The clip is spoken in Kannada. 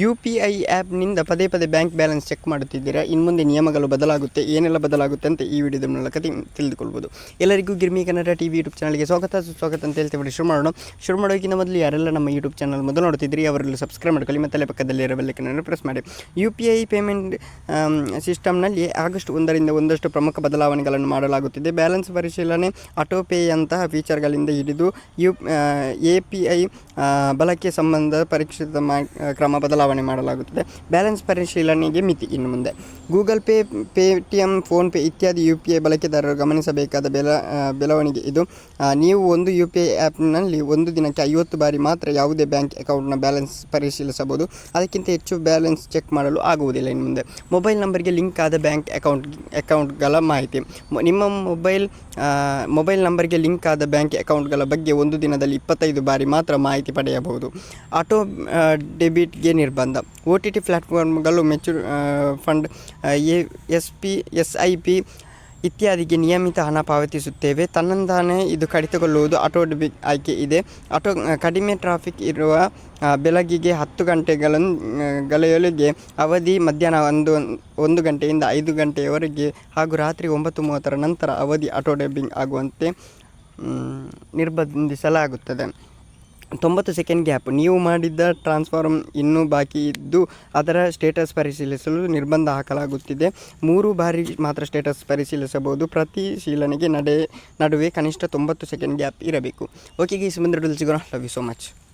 ಯು ಪಿ ಐ ಆ್ಯಪ್ನಿಂದ ಪದೇ ಪದೇ ಬ್ಯಾಂಕ್ ಬ್ಯಾಲೆನ್ಸ್ ಚೆಕ್ ಮಾಡುತ್ತಿದ್ದೀರಾ? ಇನ್ನು ಮುಂದೆ ನಿಯಮಗಳು ಬದಲಾಗುತ್ತೆ, ಏನೆಲ್ಲ ಬದಲಾಗುತ್ತೆ ಅಂತ ಈ ವಿಡಿಯೋದ ಮೂಲಕ ತಿಳಿದುಕೊಳ್ಬೋದು. ಎಲ್ಲರಿಗೂ Girmi Kannada T V YouTube ಚಾನಲ್ಗೆ ಸ್ವಾಗತ, ಸುಸ್ವಾಗತ ಅಂತ ಹೇಳ್ತೀವಿ. ಶುರು ಮಾಡೋಣ. ಶುರು ಮಾಡೋಕ್ಕಿಂತ ಮೊದಲು ಯಾರೆಲ್ಲ ನಮ್ಮ ಯೂಟ್ಯೂಬ್ ಚಾನಲ್ ಮೊದಲು ನೋಡ್ತಿದ್ರಿ ಅವರೆಲ್ಲ ಸಬ್ಸ್ಕ್ರೈಬ್ ಮಾಡ್ಕೊಳ್ಳಿ, ಮತ್ತು ಪಕ್ಕದಲ್ಲಿರೋ ಬೆಲ್ಲಕ್ಕನ್ನು ಪ್ರೆಸ್ ಮಾಡಿ. ಯು ಪಿ ಐ ಪೇಮೆಂಟ್ ಸಿಸ್ಟಮ್ನಲ್ಲಿ ಆಗಸ್ಟ್ ಒಂದರಿಂದ ಒಂದಷ್ಟು ಪ್ರಮುಖ ಬದಲಾವಣೆಗಳನ್ನು ಮಾಡಲಾಗುತ್ತಿದೆ. ಬ್ಯಾಲೆನ್ಸ್ ಪರಿಶೀಲನೆ ಆಟೋ ಪೇಯಂತಹ ಫೀಚರ್ಗಳಿಂದ ಹಿಡಿದು ಯು ಎ ಪಿ ಐ ಬಳಕೆ ಸಂಬಂಧ ಪರೀಕ್ಷಿತ ಕ್ರಮ ಕ್ರಮ ಬದಲಾವಣೆ ಮಾಡಲಾಗುತ್ತದೆ. ಬ್ಯಾಲೆನ್ಸ್ ಪರಿಶೀಲನೆಗೆ ಮಿತಿ ಇನ್ನು ಮುಂದೆ. ಗೂಗಲ್ ಪೇ, ಪೇಟಿಎಂ, ಫೋನ್ಪೇ ಇತ್ಯಾದಿ ಯು ಪಿ ಐ ಬಳಕೆದಾರರು ಗಮನಿಸಬೇಕಾದ ಬೆಲ ಬೆಳವಣಿಗೆ ಇದು. ನೀವು ಒಂದು ಯು ಪಿ ಐ ಆ್ಯಪ್ನಲ್ಲಿ ಒಂದು ದಿನಕ್ಕೆ ಐವತ್ತು ಬಾರಿ ಮಾತ್ರ ಯಾವುದೇ ಬ್ಯಾಂಕ್ ಅಕೌಂಟ್ನ ಬ್ಯಾಲೆನ್ಸ್ ಪರಿಶೀಲಿಸಬಹುದು. ಅದಕ್ಕಿಂತ ಹೆಚ್ಚು ಬ್ಯಾಲೆನ್ಸ್ ಚೆಕ್ ಮಾಡಲು ಆಗುವುದಿಲ್ಲ ಇನ್ನು ಮುಂದೆ. ಮೊಬೈಲ್ ನಂಬರ್ಗೆ ಲಿಂಕ್ ಆದ ಬ್ಯಾಂಕ್ ಅಕೌಂಟ್, ಅಕೌಂಟ್ಗಳ ಮಾಹಿತಿ. ನಿಮ್ಮ ಮೊಬೈಲ್ ಮೊಬೈಲ್ ನಂಬರ್ಗೆ ಲಿಂಕ್ ಆದ ಬ್ಯಾಂಕ್ ಅಕೌಂಟ್ಗಳ ಬಗ್ಗೆ ಒಂದು ದಿನದಲ್ಲಿ ಇಪ್ಪತ್ತೈದು ಬಾರಿ ಮಾತ್ರ ಮಾಹಿತಿ ಪಡೆಯಬಹುದು. ಆಟೋ ಡೆಬಿಟ್ಗೆ ನಿರ್ಬಂಧ. O T T ಪ್ಲ್ಯಾಟ್ಫಾರ್ಮ್ಗಳು mutual fund S P, S I P ಇತ್ಯಾದಿಗೆ ನಿಯಮಿತ ಹಣ ಪಾವತಿಸುತ್ತೇವೆ. ತನ್ನಂತಾನೇ ಇದು ಕಡಿತಗೊಳ್ಳುವುದು ಆಟೋ ಡೆಬಿಟ್ ಆಯ್ಕೆ ಇದೆ. ಆಟೋ ಕಡಿಮೆ ಟ್ರಾಫಿಕ್ ಇರುವ ಬೆಳಗಿಗೆ ಹತ್ತು ಗಂಟೆಗಳನ್ನು ಗಳೆಯೊಳಗೆ ಅವಧಿ ಮಧ್ಯಾಹ್ನ ಒಂದು ಒಂದು ಗಂಟೆಯಿಂದ ಐದು ಗಂಟೆಯವರೆಗೆ ಹಾಗೂ ರಾತ್ರಿ ಒಂಬತ್ತು ಮೂವತ್ತರ ನಂತರ ಅವಧಿ ಆಟೋ ಡೆಬಿಂಗ್ ಆಗುವಂತೆ ನಿರ್ಬಂಧಿಸಲಾಗುತ್ತದೆ. ತೊಂಬತ್ತು ಸೆಕೆಂಡ್ ಗ್ಯಾಪ್ ನೀವು ಮಾಡಿದ್ದ ಟ್ರಾನ್ಸ್ಫಾರ್ಮ್ ಇನ್ನೂ ಬಾಕಿ ಇದ್ದು, ಅದರ ಸ್ಟೇಟಸ್ ಪರಿಶೀಲಿಸಲು ನಿರ್ಬಂಧ ಹಾಕಲಾಗುತ್ತಿದೆ. ಮೂರು ಬಾರಿ ಮಾತ್ರ ಸ್ಟೇಟಸ್ ಪರಿಶೀಲಿಸಬಹುದು. ಪ್ರತಿಶೀಲನೆಗೆ ನಡೆ, ನಡುವೆ ಕನಿಷ್ಠ ತೊಂಬತ್ತು ಸೆಕೆಂಡ್ ಗ್ಯಾಪ್ ಇರಬೇಕು. ಓಕೆ ಗೀಸ್ ಮುಂದೆ ಸಿಗೋಣ. Love you so much